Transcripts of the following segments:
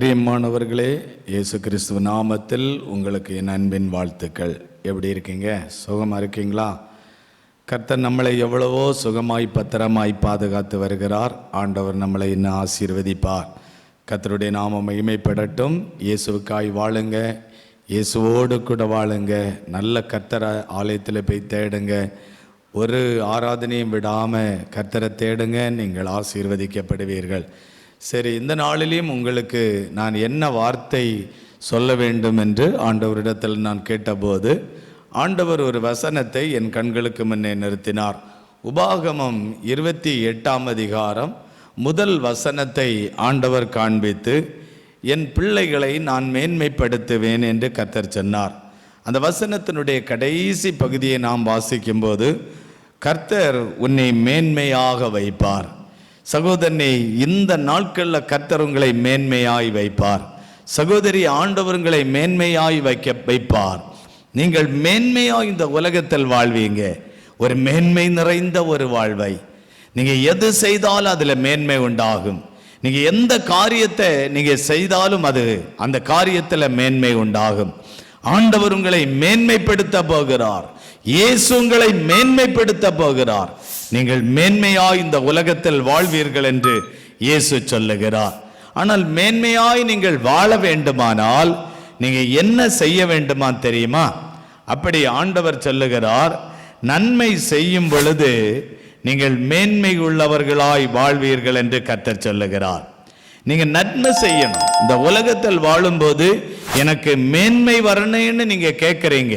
பிரியமானவர்களே இயேசு கிறிஸ்துவ நாமத்தில் உங்களுக்கு என் அன்பின் வாழ்த்துக்கள். எப்படி இருக்கீங்க? சுகமாக இருக்கீங்களா? கர்த்தர் நம்மளை எவ்வளவோ சுகமாய் பத்திரமாய் பாதுகாத்து வருகிறார். ஆண்டவர் நம்மளை இன்னும் ஆசீர்வதிப்பார். கர்த்தருடைய நாம மகிமைப்படட்டும். இயேசுவுக்காய் வாழுங்க. இயேசுவோடு கூட வாழுங்க. நல்ல கர்த்தரை ஆலயத்தில் போய் தேடுங்க. ஒரு ஆராதனையும் விடாமல் கர்த்தரை தேடுங்க. நீங்கள் ஆசீர்வதிக்கப்படுவீர்கள். சரி இந்த நாளிலையும் உங்களுக்கு நான் என்ன வார்த்தை சொல்ல வேண்டும் என்று ஆண்டவரிடத்தில் நான் கேட்டபோது ஆண்டவர் ஒரு வசனத்தை என் கண்களுக்கு முன்னே நிறுத்தினார். உபாகமம் இருபத்தி எட்டாம் அதிகாரம் முதல் வசனத்தை ஆண்டவர் காண்பித்து என் பிள்ளைகளை நான் மேன்மைப்படுத்துவேன் என்று கத்தர் சொன்னார். அந்த வசனத்தினுடைய கடைசி பகுதியை நாம் வாசிக்கும்போது கர்த்தர் உன்னை மேன்மையாக வைப்பார். சகோதரனே இந்த நாட்களில் கர்த்தர் உங்களை மேன்மையாய் வைப்பார். சகோதரி ஆண்டவர்களை மேன்மையாய் வைக்க வைப்பார். நீங்கள் மேன்மையாய் இந்த உலகத்தில் வாழ்வீங்க. ஒரு மேன்மை நிறைந்த ஒரு வாழ்வை. நீங்கள் எது செய்தாலும் அதில் மேன்மை உண்டாகும். நீங்கள் எந்த காரியத்தை நீங்கள் செய்தாலும் அது அந்த காரியத்தில் மேன்மை உண்டாகும். ஆண்டவர் உங்களை மேன்மைப்படுத்த போகிறார். இயேசு உங்களை மேன்மைப்படுத்த போகிறார். நீங்கள் மேன்மையாய் இந்த உலகத்தில் வாழ்வீர்கள் என்று இயேசு சொல்லுகிறார். ஆனால் மேன்மையாய் நீங்கள் வாழ வேண்டுமானால் நீங்க என்ன செய்ய வேண்டுமா தெரியுமா? அப்படி ஆண்டவர் சொல்லுகிறார் நன்மை செய்யும் பொழுது நீங்கள் மேன்மை உள்ளவர்களாய் வாழ்வீர்கள் என்று கத்தர் சொல்லுகிறார். நீங்க நன்மை செய்யணும். இந்த உலகத்தில் வாழும்போது எனக்கு மேன்மை வரணும்னு நீங்க கேட்குறீங்க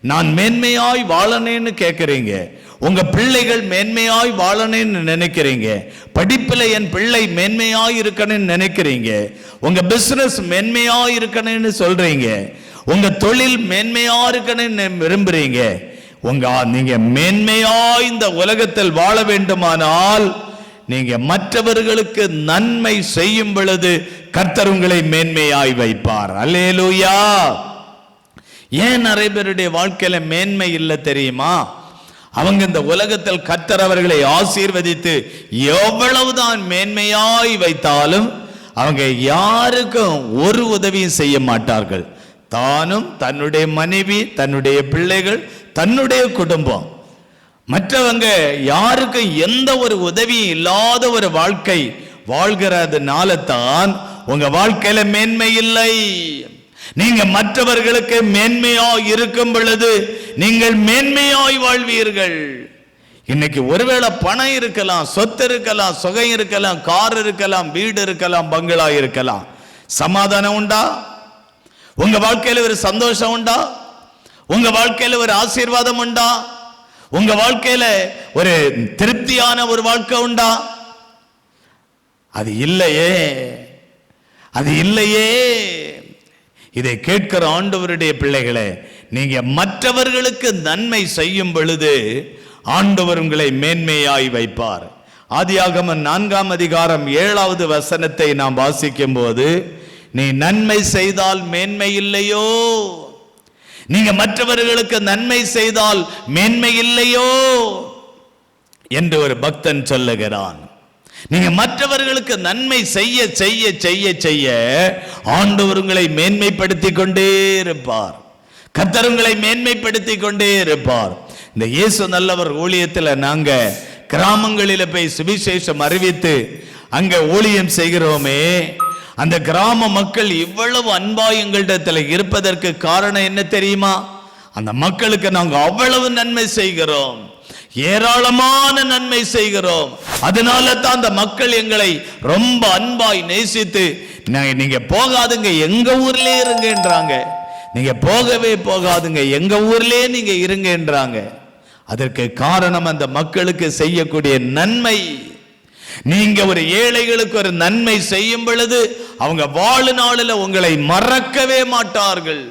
நான் மேன்மையாய் வாழனேன்னு கேட்குறீங்க உங்க பிள்ளைகள் மேன்மையாய் வாழணும்னு நினைக்கிறீங்க. படிப்பில் என் பிள்ளை மேன்மையாய் இருக்கணும்னு நினைக்கிறீங்க. உங்க பிசினஸ் மேன்மையாய் இருக்கணும்னு சொல்றீங்க. உங்க தொழில் மேன்மையாக இருக்கணும்னு விரும்புறீங்க. உங்க நீங்க மேன்மையாய் இந்த உலகத்தில் வாழ வேண்டுமானால் நீங்க மற்றவர்களுக்கு நன்மை செய்யும் பொழுது கர்த்தர் உங்களை மேன்மையாய் வைப்பார். அல்லேலூயா! ஏன் நிறைய பேருடைய வாழ்க்கையில மேன்மை இல்லை தெரியுமா? அவங்க இந்த உலகத்தில் கர்த்தர் அவர்களை ஆசீர்வதித்து எவ்வளவுதான் மேன்மையாய் வைத்தாலும் அவங்க யாருக்கும் ஒரு உதவியும் செய்ய மாட்டார்கள். தானும் தன்னுடைய மனைவி தன்னுடைய பிள்ளைகள் தன்னுடைய குடும்பம். மற்றவங்க யாருக்கும் எந்த ஒரு உதவியும் இல்லாத ஒரு வாழ்க்கை வாழ்கிறதுனால தான் உங்க வாழ்க்கையில மேன்மை இல்லை. நீங்க மற்றவர்களுக்கு மேன்மையாய் இருக்கும் பொழுது நீங்கள் மேன்மையாய் வாழ்வீர்கள். இன்னைக்கு ஒருவேளை பணம் இருக்கலாம் சொத்து இருக்கலாம் சுகம் இருக்கலாம் கார் இருக்கலாம் வீடு இருக்கலாம் பங்களா இருக்கலாம். சமாதானம் உண்டா? உங்க வாழ்க்கையில ஒரு சந்தோஷம் உண்டா? உங்க வாழ்க்கையில ஒரு ஆசீர்வாதம் உண்டா? உங்க வாழ்க்கையில ஒரு திருப்தியான ஒரு வாழ்க்கை உண்டா? அது இல்லையே. அது இல்லையே. இதை கேட்கிற ஆண்டவருடைய பிள்ளைகளே நீங்க மற்றவர்களுக்கு நன்மை செய்யும் பொழுது ஆண்டவர் உங்களை மேன்மையாய் வைப்பார். ஆதியாகமன் நான்காம் அதிகாரம் ஏழாவது வசனத்தை நாம் வாசிக்கும் போது நீ நன்மை செய்தால் மேன்மை இல்லையோ? நீங்க மற்றவர்களுக்கு நன்மை செய்தால் மேன்மை இல்லையோ? என்று ஒரு பக்தன் சொல்லுகிறான். நீங்க மற்றவர்களுக்கு நன்மை செய்ய செய்ய செய்ய செய்ய ஆண்டவர் உங்களை மேன்மைப்படுத்தி கொண்டே இருப்பார். கத்தருங்களை உங்களை மேன்மைப்படுத்தி கொண்டே இருப்பார். இந்த இயேசு நல்லவர் ஊழியத்தில் நாங்க கிராமங்களில போய் சுவிசேஷம் அறிவித்து அங்க ஊழியம் செய்கிறோமே. அந்த கிராம மக்கள் இவ்வளவு அன்பா எங்களிடத்தில் இருப்பதற்கு காரணம் என்ன தெரியுமா? அந்த மக்களுக்கு நாங்கள் அவ்வளவு நன்மை செய்கிறோம். ஏராளமான நன்மை செய்கிறோம். அதனால தான் அந்த மக்கள் எங்களை ரொம்ப அன்பாய் நேசித்து நீங்க போகாதுங்க எங்க ஊர்லயே இருங்கன்றாங்க. நீங்க போகவே போகாதுங்க எங்க ஊர்லயே நீங்க இருங்கன்றாங்க. அதற்கு காரணம் அந்த மக்களுக்கு செய்யக்கூடிய நன்மை. நீங்க ஒரு ஏழைகளுக்கு ஒரு நன்மை செய்யும் பொழுது அவங்க வாழ்நாளில் உங்களை மறக்கவே மாட்டார்கள்.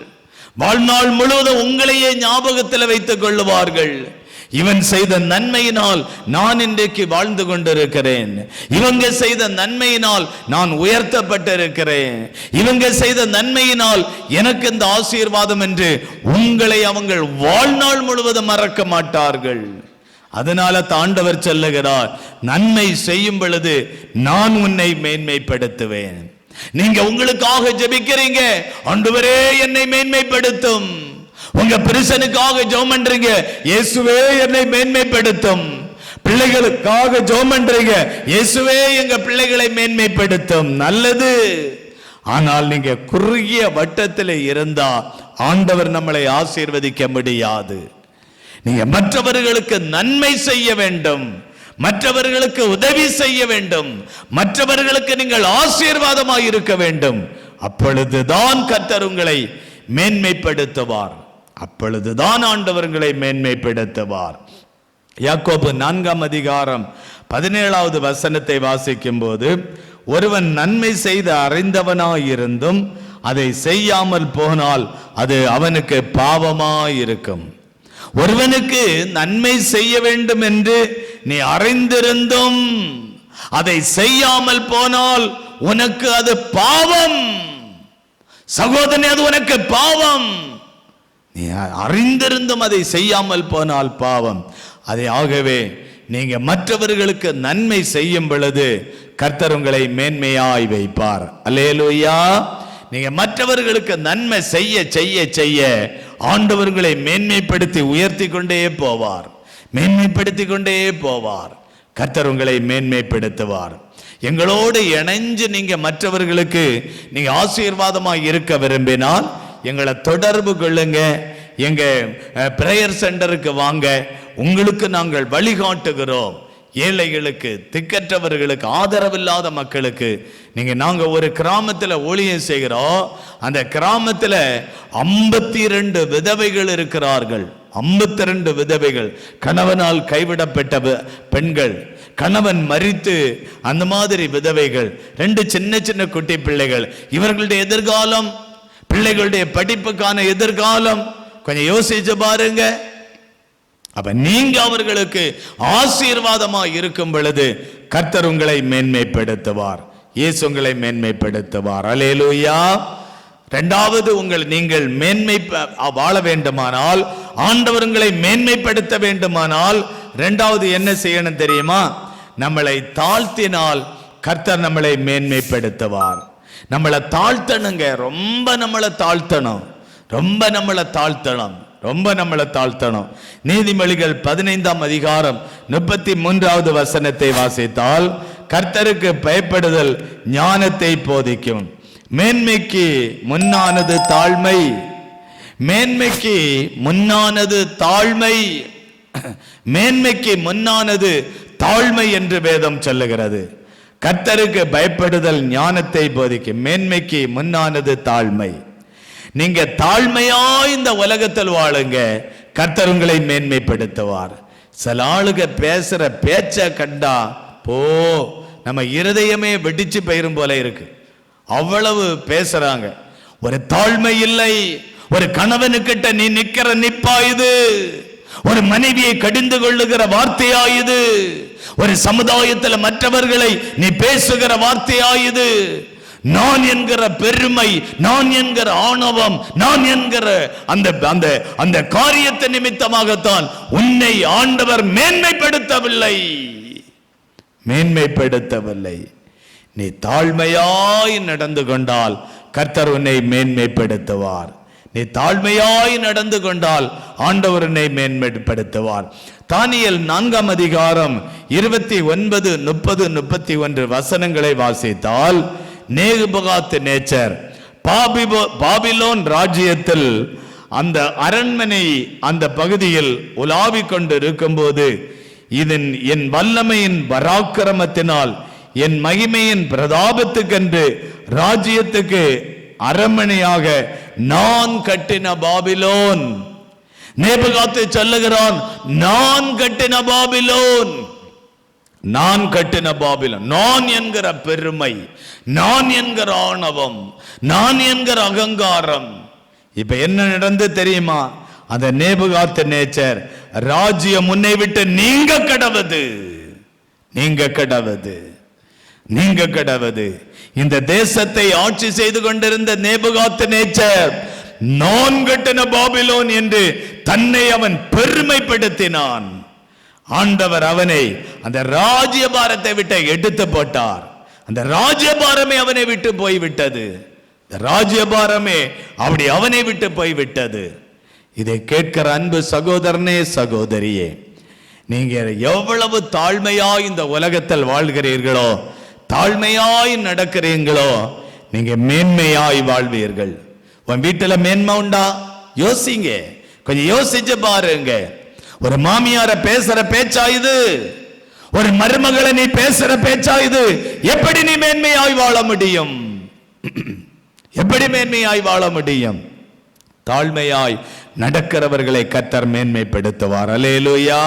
வாழ்நாள் முழுவதும் உங்களையே ஞாபகத்தில் வைத்துக் கொள்ளுவார்கள். இவன் செய்த நன்மையினால் நான் இன்றைக்கு வாழ்ந்து கொண்டிருக்கிறேன். இவங்க செய்த நன்மையினால் நான் உயர்த்தப்பட்டிருக்கிறேன். இவங்க செய்த நன்மையினால் எனக்கு இந்த ஆசீர்வாதம் என்று உங்களை அவங்கள் வாழ்நாள் முழுவதும் மறக்க மாட்டார்கள். அதனால தாண்டவர் சொல்லுகிறார் நன்மை செய்யும் பொழுது நான் உன்னை மேன்மைப்படுத்துவேன். நீங்க உங்களுக்காக ஜெபிக்கிறீங்க ஆண்டவரே என்னை மேன்மைப்படுத்தும். உங்க புருஷனுக்காக ஜோமன்றீங்க. பண்றீங்க இயேசுவே என்னை மேன்மைப்படுத்தும். பிள்ளைகளுக்காக ஜெபம் பண்றீங்க இயேசுவே எங்க பிள்ளைகளை மேன்மைப்படுத்தும். நல்லது. ஆனால் நீங்க குறுகிய வட்டத்தில் இருந்தா ஆண்டவர் நம்மளை ஆசீர்வதிக்க முடியாது. நீங்க மற்றவர்களுக்கு நன்மை செய்ய வேண்டும். மற்றவர்களுக்கு உதவி செய்ய வேண்டும். மற்றவர்களுக்கு நீங்கள் ஆசீர்வாதமாக இருக்க வேண்டும். அப்பொழுதுதான் கத்தர் உங்களை மேன்மைப்படுத்துவார். அப்பொழுதுதான் ஆண்டவர்களை மேன்மைப்படுத்துவார். யாக்கோபு நான்காம் அதிகாரம் பதினேழாவது வசனத்தை வாசிக்கும் போது ஒருவன் நன்மை செய்து அறிந்தவனாயிருந்தும் அதை செய்யாமல் போனால் அது அவனுக்கு பாவமாயிருக்கும். ஒருவனுக்கு நன்மை செய்ய வேண்டும் என்று நீ அறிந்திருந்தும் அதை செய்யாமல் போனால் உனக்கு அது பாவம். சகோதரனே அது உனக்கு பாவம். நீ அறிந்திருந்தும் அதை செய்யாமல் போனால் பாவம். அதை ஆகவே நீங்க மற்றவர்களுக்கு நன்மை செய்யும் பொழுது கர்த்தர் உங்களை மேன்மையாய் வைப்பார். அல்லேலுயா. நீங்க மற்றவர்களுக்கு நன்மை செய்ய செய்ய செய்ய ஆண்டவர்களை மேன்மைப்படுத்தி உயர்த்தி கொண்டே போவார். மேன்மைப்படுத்தி கொண்டே போவார். கர்த்தர் உங்களை மேன்மைப்படுத்துவார். எங்களோடு இணைஞ்சு நீங்க மற்றவர்களுக்கு நீங்க ஆசீர்வாதமாக இருக்க விரும்பினால் எங்களை தொடர்பு கொள்ளுங்க. எங்க பிரேயர் சென்டருக்கு வாங்க. உங்களுக்கு நாங்கள் வழிகாட்டுகிறோம். ஏழைகளுக்கு திக்கற்றவர்களுக்கு ஆதரவில்லாத மக்களுக்கு. நீங்க நாங்க ஒரு கிராமத்தில் ஊழியம் செய்கிறோம். அந்த கிராமத்தில் ஐம்பத்தி ரெண்டு விதவைகள் இருக்கிறார்கள். ஐம்பத்தி ரெண்டு விதவைகள். கணவனால் கைவிடப்பட்ட பெண்கள். கணவன் மறித்து அந்த மாதிரி விதவைகள். ரெண்டு சின்ன சின்ன குட்டி பிள்ளைகள். இவர்களுடைய எதிர்காலம் பிள்ளைகளுடைய படிப்புக்கான எதிர்காலம். கொஞ்சம் யோசிச்சு பாருங்க. அப்ப நீங்க அவர்களுக்கு ஆசீர்வாதமா இருக்கும் பொழுது கர்த்தர் உங்களை மேன்மைப்படுத்துவார். இயேசு உங்களை மேன்மைப்படுத்துவார். அலேலூயா இரண்டாவது உங்கள் நீங்கள் மேன்மை வாழ வேண்டுமானால் ஆண்டவர் உங்களை மேன்மைப்படுத்த வேண்டுமானால் இரண்டாவது என்ன செய்யணும் தெரியுமா? நம்மளை தாழ்த்தினால் கர்த்தர் நம்மளை மேன்மைப்படுத்துவார். நம்மளை தாழ்த்தணுங்க. ரொம்ப நம்மளை தாழ்த்தணும். ரொம்ப நம்மளை தாழ்த்தணும். ரொம்ப நம்மளை தாழ்த்தணும். நீதிமொழிகள் பதினைந்தாம் அதிகாரம் முப்பத்தி மூன்றாவது வசனத்தை வாசித்தால் கர்த்தருக்கு பயப்படுதல் ஞானத்தை போதிக்கும். மேன்மைக்கு முன்னானது தாழ்மை. மேன்மைக்கு முன்னானது தாழ்மை. மேன்மைக்கு முன்னானது தாழ்மை என்று வேதம் சொல்லுகிறது. கர்த்தருக்கு பயப்படுதல் ஞானத்தை போதிக்கும் மேன்மைக்கு முன்னானது தாழ்மை. நீங்க தாழ்மையா இந்த உலகத்தில் வாழுங்க. கர்த்தர் உங்களை மேன்மைப்படுத்துவார். சில ஆளுக பேசுற பேச்ச கண்டா போ நம்ம இருதயமே வெடிச்சு போயிரும் போல இருக்கு. அவ்வளவு பேசுறாங்க. ஒரு தாழ்மை இல்லை. ஒரு கணவனுக்கிட்ட நீ நிக்கிற நிப்பா இது. ஒரு மனைவியை கடிந்து கொள்ளுகிற வார்த்தையாயுது. ஒரு சமுதாயத்தில் மற்றவர்களை நீ பேசுகிற வார்த்தையாயுது. நான் என்கிற பெருமை நான் என்கிற ஆணவம் நான் என்கிற அந்த அந்த அந்த காரியத்தை நிமித்தமாகத்தான் உன்னை ஆண்டவர் மேன்மைப்படுத்தவில்லை. மேன்மைப்படுத்தவில்லை. நீ தாழ்மையாய் நடந்து கொண்டால் கர்த்தர் உன்னை மேன்மைப்படுத்துவார். நீ தாழ்மையாய் நடந்து கொண்டால் ஆண்டவர் என்னை மேன்மைப்படுத்துவார். தானியல் நான்காம் அதிகாரம் இருபத்தி ஒன்பது முப்பது முப்பத்தி ஒன்று வசனங்களை வாசித்தால் நேகுபகாத்து நேச்சர் பாபிபோ பாபிலோன் ராஜ்யத்தில் அந்த அரண்மனை அந்த பகுதியில் உலாவிக் கொண்டு இருக்கும்போது இதன் என் வல்லமையின் பராக்கிரமத்தினால் என் மகிமையின் பிரதாபத்துக்கென்று ராஜ்யத்துக்கு அரண்மனையாக நான் கட்டின பாபிலோன். நேபுகாத்து சொல்லுகிறான் நான் கட்டின பாபிலோன். நான் கட்டின பாபிலோன். நான் என்கிற பெருமை நான் என்கிற ஆணவம் நான் என்கிற அகங்காரம். இப்ப என்ன நடந்து தெரியுமா? அந்த நேபுகாத்து நேச்சர் ராஜ்யம் முன்னை விட்டு நீங்க கடவுது. நீங்க கடவுது. நீங்க கிடவது இந்த தேசத்தை ஆட்சி செய்து கொண்டிருந்த நேபுகாத்து நேச்சர் நான் கட்டின பாபிலோன் என்று தன்னை அவன் பெருமைப்படுத்தினான். ஆண்டவர் அவனை அந்த ராஜ்யபாரத்தை விட்டு எடுத்து போட்டார். அந்த ராஜ்யபாரமே அவனை விட்டு போய்விட்டது. இந்த ராஜ்யபாரமே அப்படி அவனை விட்டு போய்விட்டது. இதை கேட்கிற அன்பு சகோதரனே சகோதரியே நீங்க எவ்வளவு தாழ்மையா இந்த உலகத்தில் வாழ்கிறீர்களோ தாழ்மையாய் நடக்கிறீங்களோ நீங்க மேன்மையாய் வாழ்வீர்கள். உன் வீட்டுல மேன்மை உண்டா? யோசிங்க. கொஞ்சம் யோசிச்சு பாருங்க. ஒரு மாமியார பேசுற பேச்சா இது? ஒரு மருமகளை நீ பேசுற பேச்சா இது? எப்படி நீ மேன்மையாய் வாழ முடியும்? எப்படி மேன்மையாய் வாழ முடியும்? தாழ்மையாய் நடக்கிறவர்களை கத்தர் மேன்மைப்படுத்துவார். அலேலுயா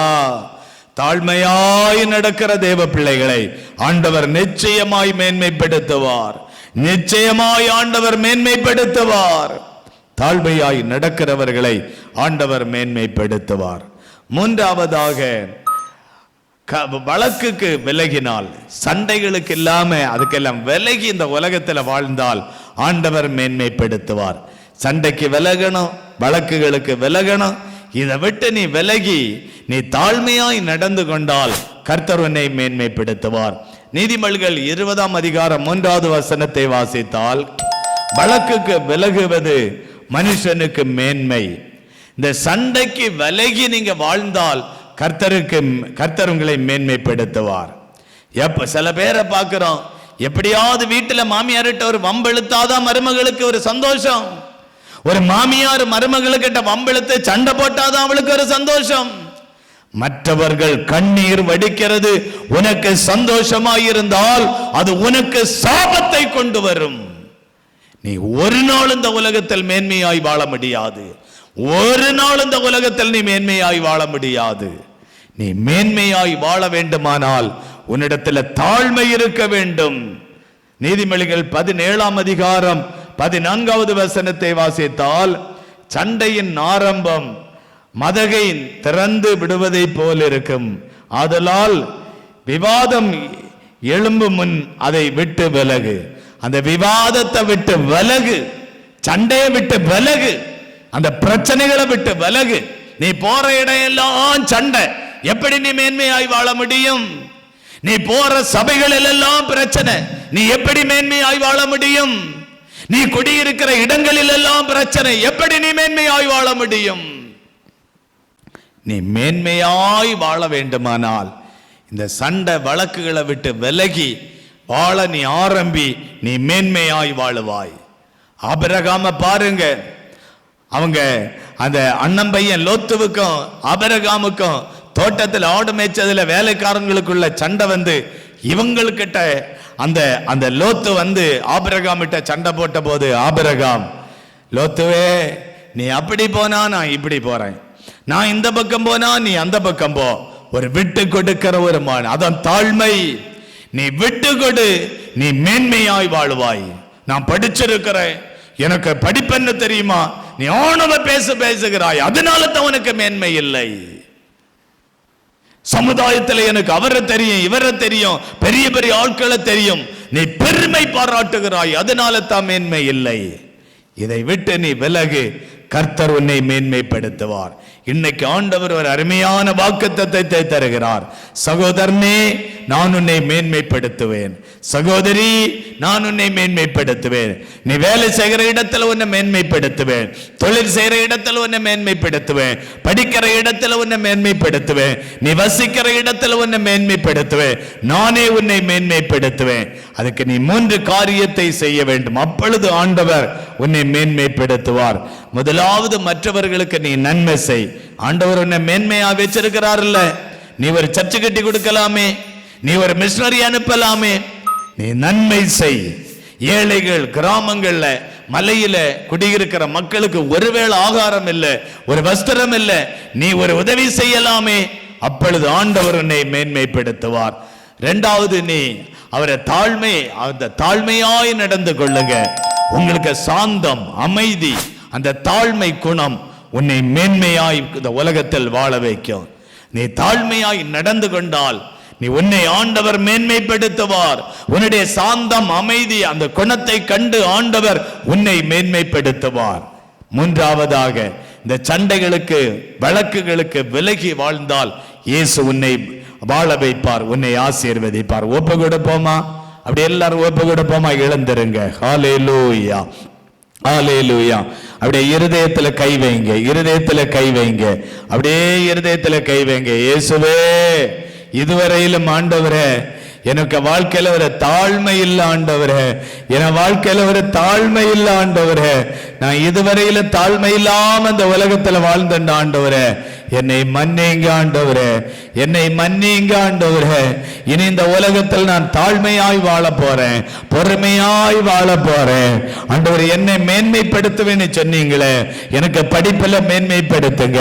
தாழ்மையாய் நடக்கிற தேவ பிள்ளைகளை ஆண்டவர் நிச்சயமாய் மேன்மைப்படுத்துவார். நிச்சயமாய் ஆண்டவர் மேன்மைப்படுத்துவார். தாழ்மையாய் நடக்கிறவர்களை ஆண்டவர் மேன்மைப்படுத்துவார். மூன்றாவதாக க- வழக்குக்கு விலகினால் சண்டைகளுக்கு இல்லாம அதுக்கெல்லாம் விலகி இந்த உலகத்தில் வாழ்ந்தால் ஆண்டவர் மேன்மைப்படுத்துவார். சண்டைக்கு விலகணும் வழக்குகளுக்கு விலகணும் இதை விட்டு நீ விலகி நீ தாழ்மையாய் நடந்து கொண்டால் கர்த்தர் உன்னை மேன்மைப்படுத்துவார். நீதிமொழிகள் இருபதாம் அதிகாரம் மூன்றாவது வசனத்தை வாசித்தால் வழக்குக்கு விலகுவது மனுஷனுக்கு மேன்மை. இந்த சண்டைக்கு விலகி நீங்க வாழ்ந்தால் கர்த்தருக்கு கர்த்தர் உங்களை மேன்மைப்படுத்துவார். எப்ப சில பேரை பார்க்கிறோம் எப்படியாவது வீட்டில் மாமியார்கிட்ட ஒரு வம்பெழுத்தாதான் மருமகளுக்கு ஒரு சந்தோஷம். ஒரு மாமியார் மருமகளுக்கிட்ட வம்பெழுத்து சண்டை போட்டாதான் அவளுக்கு ஒரு சந்தோஷம். மற்றவர்கள் கண்ணீர் வடிக்கிறது உனக்கு சந்தோஷமாயிருந்தால் அது உனக்கு சாபத்தை கொண்டு வரும். நீ ஒரு நாள் இந்த உலகத்தில் மேன்மையாய் வாழ முடியாது. ஒரு நாள் இந்த உலகத்தில் நீ மேன்மையாய் வாழ முடியாது. நீ மேன்மையாய் வாழ வேண்டுமானால் உன்னிடத்தில் தாழ்மை இருக்க வேண்டும். நீதிமொழிகள் பதினேழாம் அதிகாரம் பதினான்காவது வசனத்தை வாசித்தால் சண்டையின் ஆரம்பம் மதகை திறந்து விடுவதை போல் இருக்கும் ஆதலால் விவாதம் எழும்பு முன் அதை விட்டு விலகு. அந்த விவாதத்தை விட்டு விலகு. சண்டையை விட்டு விலகு. அந்த பிரச்சனைகளை விட்டு விலகு. நீ போற இடம் எல்லாம் சண்டை. எப்படி நீ மேன்மையாய் வாழ முடியும்? நீ போற சபைகளில் எல்லாம் பிரச்சனை. நீ எப்படி மேன்மையாய் வாழ முடியும்? நீ குடியிருக்கிற இடங்களில் எல்லாம் பிரச்சனை. எப்படி நீ மேன்மையாய் வாழ முடியும்? நீ மேன்மையாய் வாழ வேண்டுமானால் இந்த சண்டை வழக்குகளை விட்டு விலகி வாழ நீ ஆரம்பி நீ மேன்மையாய் வாழுவாய். அபரகாம பாருங்க. அவங்க அந்த அண்ணன் பையன் லோத்துவுக்கும் அபரகாமுக்கும் தோட்டத்தில் ஆடு மேய்ச்சதுல வேலைக்காரங்களுக்குள்ள சண்டை வந்து இவங்களுக்கிட்ட அந்த அந்த லோத்து வந்து ஆபிரகாமிட்ட சண்டை போட்ட போது ஆபிரகாம் லோத்துவே நீ அப்படி போனா நான் இப்படி போறேன். நான் இந்த பக்கம் போனா நீ அந்த பக்கம் போ. ஒரு விட்டு கொடுக்கிற ஒரு மான் அதான் தாழ்மை. நீ விட்டு கொடு நீ மேன்மையாய் வாழ்வாய். நான் படிச்சிருக்கிறேன். எனக்கு படிப்பென்ன தெரியுமா? நீ ஆணவ பேச பேசுகிறாய். அதனால தான் உனக்கு மேன்மை இல்லை. சமுதாயத்தில் எனக்கு அவரை தெரியும் இவரை தெரியும் பெரிய பெரிய ஆட்களை தெரியும். நீ பெருமை பாராட்டுகிறாய் அதனால தான் மேன்மை இல்லை. இதை விட்டு நீ விலகு கர்த்தர் உன்னை மேன்மைப்படுத்துவார். இன்னைக்கு ஆண்டவர் ஒரு அருமையான வாக்குத்தத்தை தருகிறார். சகோதரனே நான் உன்னை மேன்மைப்படுத்துவேன். சகோதரி நான் உன்னை மேன்மைப்படுத்துவேன். நீ வேலை செய்கிற இடத்துல உன்னை மேன்மைப்படுத்துவேன். தொழில் செய்கிற இடத்துல உன்னை மேன்மைப்படுத்துவேன். படிக்கிற இடத்துல உன்னை மேன்மைப்படுத்துவேன். நீ வசிக்கிற இடத்துல உன்னை மேன்மைப்படுத்துவேன். நானே உன்னை மேன்மைப்படுத்துவேன். அதுக்கு நீ மூன்று காரியத்தை செய்ய வேண்டும். அப்பொழுது ஆண்டவர் உன்னை மேன்மைப்படுத்துவார். முதலாவது மற்றவர்களுக்கு நீ நன்மை செய். ஆண்டவர் உன்னை மேன்மையா வச்சிருக்கிறார்ல நீ ஒரு சர்ச்சு கட்டி கொடுக்கலாமே. நீ ஒரு மிஷினரி அனுப்பலாமே. நீ நன்மை செய். ஏழைகள் கிராமங்கள்ல மலையில குடியிருக்கிற மக்களுக்கு ஒருவேளை ஆகாரம் இல்லை ஒரு வஸ்திரம் இல்லை நீ ஒரு உதவி செய்யலாமே. அப்பொழுது ஆண்டவர் உன்னை மேன்மைப்படுத்துவார். இரண்டாவது நீ அவரை தாழ்மை அந்த தாழ்மையாய் நடந்து கொள்ளுங்க. உங்களுக்கு சாந்தம் அமைதி அந்த தாழ்மை குணம் உன்னை மேன்மையாய் இந்த உலகத்தில் வாழ வைக்கும். நீ தாழ்மையாய் நடந்து கொண்டால் நீ உன்னை ஆண்டவர் மேன்மைப்படுத்துவார். உன்னுடைய சாந்தம் அமைதி அந்த குணத்தை கண்டு ஆண்டவர் உன்னை மேன்மைப்படுத்துவார். மூன்றாவதாக இந்த சண்டைகளுக்கு வழக்குகளுக்கு விலகி வாழ்ந்தால் இயேசு உன்னை வாழ வைப்பார் உன்னை ஆசீர்வதிப்பார். ஒப்பு கொடுப்போமா அப்படி எல்லாரும் ஒப்பு கொடுப்போமா இழந்துருங்க. ஹாலே லூயா ஆலேலூயா அப்படியே இருதயத்துல கை வைங்க இருதயத்துல கை வைங்க. அப்படியே இருதயத்துல கை வைங்க. இயேசுவே இதுவரையிலும் ஆண்டவரே எனக்கு வாழ்க்கையில ஒரு தாழ்மை இல்ல ஆண்டவரே. என் வாழ்க்கையில ஒரு தாழ்மை இல்ல ஆண்டவரே. நான் இதுவரையில தாழ்மை இல்லாம இந்த உலகத்துல வாழ்ந்தேன் ஆண்டவரே. என்னை மன்னிங்க ஆண்டவரே என்னை மன்னிங்க ஆண்டவரே. இனி இந்த உலகத்தில் நான் தாழ்மையாய் வாழ போறேன் பொறுமையாய் வாழ போறேன். ஆண்டவர் என்னை மேன்மைப்படுத்துவேன்னு சொன்னீங்களே எனக்கு படிப்புல மேன்மைப்படுத்துங்க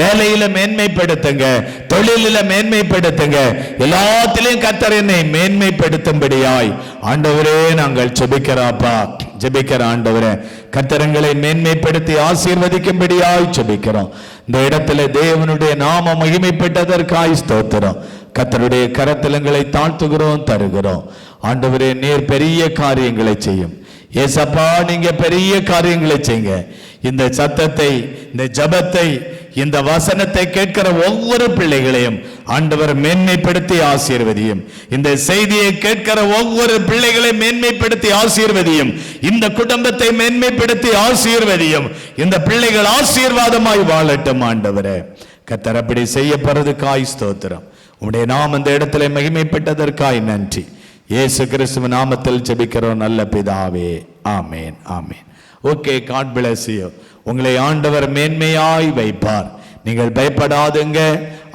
வேலையில மேன்மைப்படுத்துங்க தொழிலில் மேன்மைப்படுத்துங்க. எல்லாத்திலையும் கத்தர் என்னை மேன்மைப்படுத்தும்படியாய். ஆண்டவரே நாங்கள் ஜெபிக்கிறோம்ப்பா ஜெபிக்கிற ஆண்டவரே. கத்தரங்களை மேன்மைப்படுத்தி ஆசீர்வதிக்கும்படியாய் ஜெபிக்கிறோம். இந்த இடத்துல தேவனுடைய நாம மகிமைப்பட்டதற்காய் ஸ்தோத்திரம். கத்தருடைய கரத்திலங்களை தாழ்த்துகிறோம் தருகிறோம். ஆண்டவரே நீர் பெரிய காரியங்களை செய்யும். ஏசப்பா நீங்க பெரிய காரியங்களை செய்யுங்க. இந்த சத்தத்தை இந்த ஜபத்தை இந்த வசனத்தை கேட்கிற ஒவ்வொரு பிள்ளைகளையும் ஆண்டவர் மேன்மைப்படுத்தி ஆசீர்வதியும். இந்த செய்தியை கேட்கிற ஒவ்வொரு பிள்ளைகளை மேன்மைப்படுத்தி ஆசீர்வதியும். இந்த குடும்பத்தை மேன்மைப்படுத்தி ஆசீர்வதியும். இந்த பிள்ளைகள் ஆசீர்வாதமாய் வாழட்டும் ஆண்டவரே. கத்தர் அப்படி செய்யப்படுறதுக்காய் ஸ்தோத்திரம். உடைய நாம் இந்த இடத்துல மகிமைப்பட்டதற்காய் நன்றி. இயேசு கிறிஸ்துவ நாமத்தில் ஜெபிக்கிறோம் நல்ல பிதாவே. ஆமேன் ஆமேன். ஓகே காட் பிளஸ் உங்களை ஆண்டவர் மேன்மையாய் வைப்பார். நீங்கள் பயப்படாதுங்க.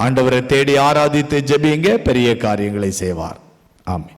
ஆண்டவரை தேடி ஆராதித்து ஜெபிங்க பெரிய காரியங்களை செய்வார். ஆமே